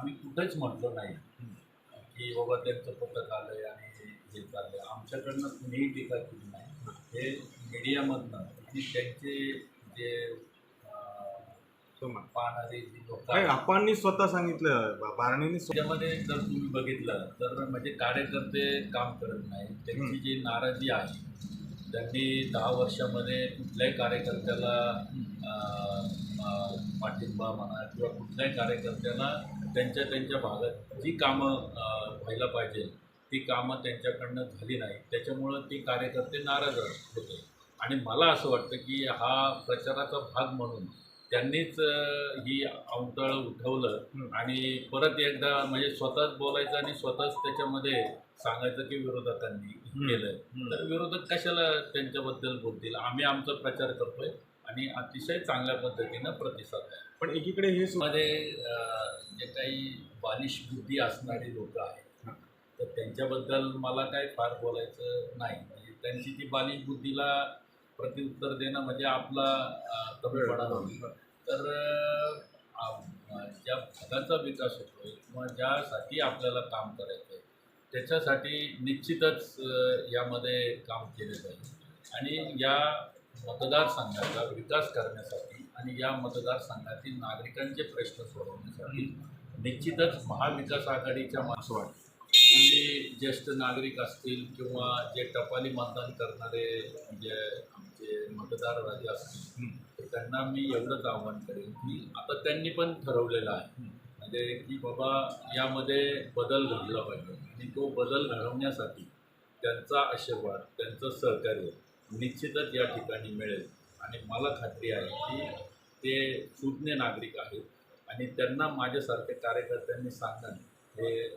आम्ही कुठेच म्हटलो नाही की बाबा त्यांचं पथक आलंय आणि हे चाललंय. आमच्याकडनं कुणीही टीका केली नाही. हे मीडियामधनं आणि त्यांचे जे. पाहणारे जी लोक आपांनी स्वतः सांगितलं बारणींनी त्याच्यामध्ये जर तुम्ही बघितलं तर म्हणजे कार्यकर्ते काम करत नाही त्यांची जी नाराजी आहे त्यांनी दहा वर्षामध्ये कुठल्याही कार्यकर्त्याला म्हणा किंवा कुठल्याही कार्यकर्त्याला त्यांच्या त्यांच्या भागात जी कामं व्हायला पाहिजे ती कामं त्यांच्याकडनं झाली नाही त्याच्यामुळं ती कार्यकर्ते नाराज होते. आणि मला असं वाटतं की हा प्रचाराचा भाग म्हणून त्यांनीच ही अवतळ उठवलं आणि परत एकदा म्हणजे स्वतःच बोलायचं आणि स्वतःच त्याच्यामध्ये सांगायचं की विरोधकांनी केलंय तर विरोधक कशाला त्यांच्याबद्दल बोलतील? आम्ही आमचा प्रचार करतोय. आणि अतिशय चांगल्या पद्धतीनं प्रतिसाद आहे. पण एकीकडे हे मध्ये जे काही बालिश बुद्धी असणारी लोक आहेत तर त्यांच्याबद्दल मला काय फार बोलायचं नाही. म्हणजे त्यांची ती बालिश बुद्धीला प्रत्युत्तर देणं म्हणजे आपला कमीपणा होईल तर ज्या भागाचा विकास होतोय किंवा ज्यासाठी आपल्याला काम करायचं आहे त्याच्यासाठी निश्चितच यामध्ये काम केले जाईल. आणि या मतदारसंघाचा विकास करण्यासाठी आणि या मतदारसंघातील नागरिकांचे प्रश्न सोडवण्यासाठी निश्चितच महाविकास आघाडीच्या असं वाटतं. म्हणजे ज्येष्ठ नागरिक असतील किंवा जे टपाली मतदान करणारे जे आमचे मतदार राजे असतील तर त्यांना मी एवढंच आव्हान करेन की आता त्यांनी पण ठरवलेलं आहे. म्हणजे की बाबा यामध्ये बदल घडला पाहिजे आणि तो बदल घडवण्यासाठी त्यांचा आशीर्वाद त्यांचं सहकार्य निश्चितच या ठिकाणी मिळेल. आणि मला खात्री आहे की ते सुज्ञ नागरिक आहेत. आणि त्यांना माझ्यासारख्या कार्यकर्त्यांनी सांगणं हे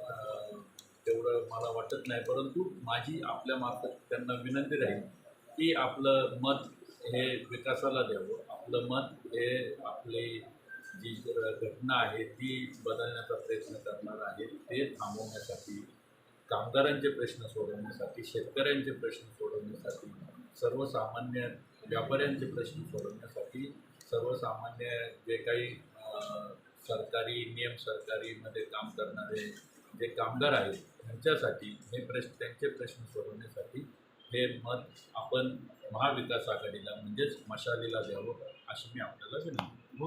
तेवढं मला वाटत नाही. परंतु माझी आपल्यामार्फत त्यांना विनंती राहील की आपलं मत हे विकासाला द्यावं. आपलं मत हे आपली जी घटना आहे ती बदलण्याचा प्रयत्न करणार आहे ते थांबवण्यासाठी कामगारांचे प्रश्न सोडवण्यासाठी शेतकऱ्यांचे प्रश्न सोडवण्यासाठी सर्वसामान्य व्यापाऱ्यांचे प्रश्न सोडवण्यासाठी सर्वसामान्य जे काही सरकारी नियम सरकारीमध्ये काम करणारे जे कामगार आहेत त्यांच्यासाठी हे प्रश्न त्यांचे प्रश्न सोडवण्यासाठी हे मत आपण महाविकास आघाडीला म्हणजेच मशालीला द्यावं अशी मी आपल्याला विनंती.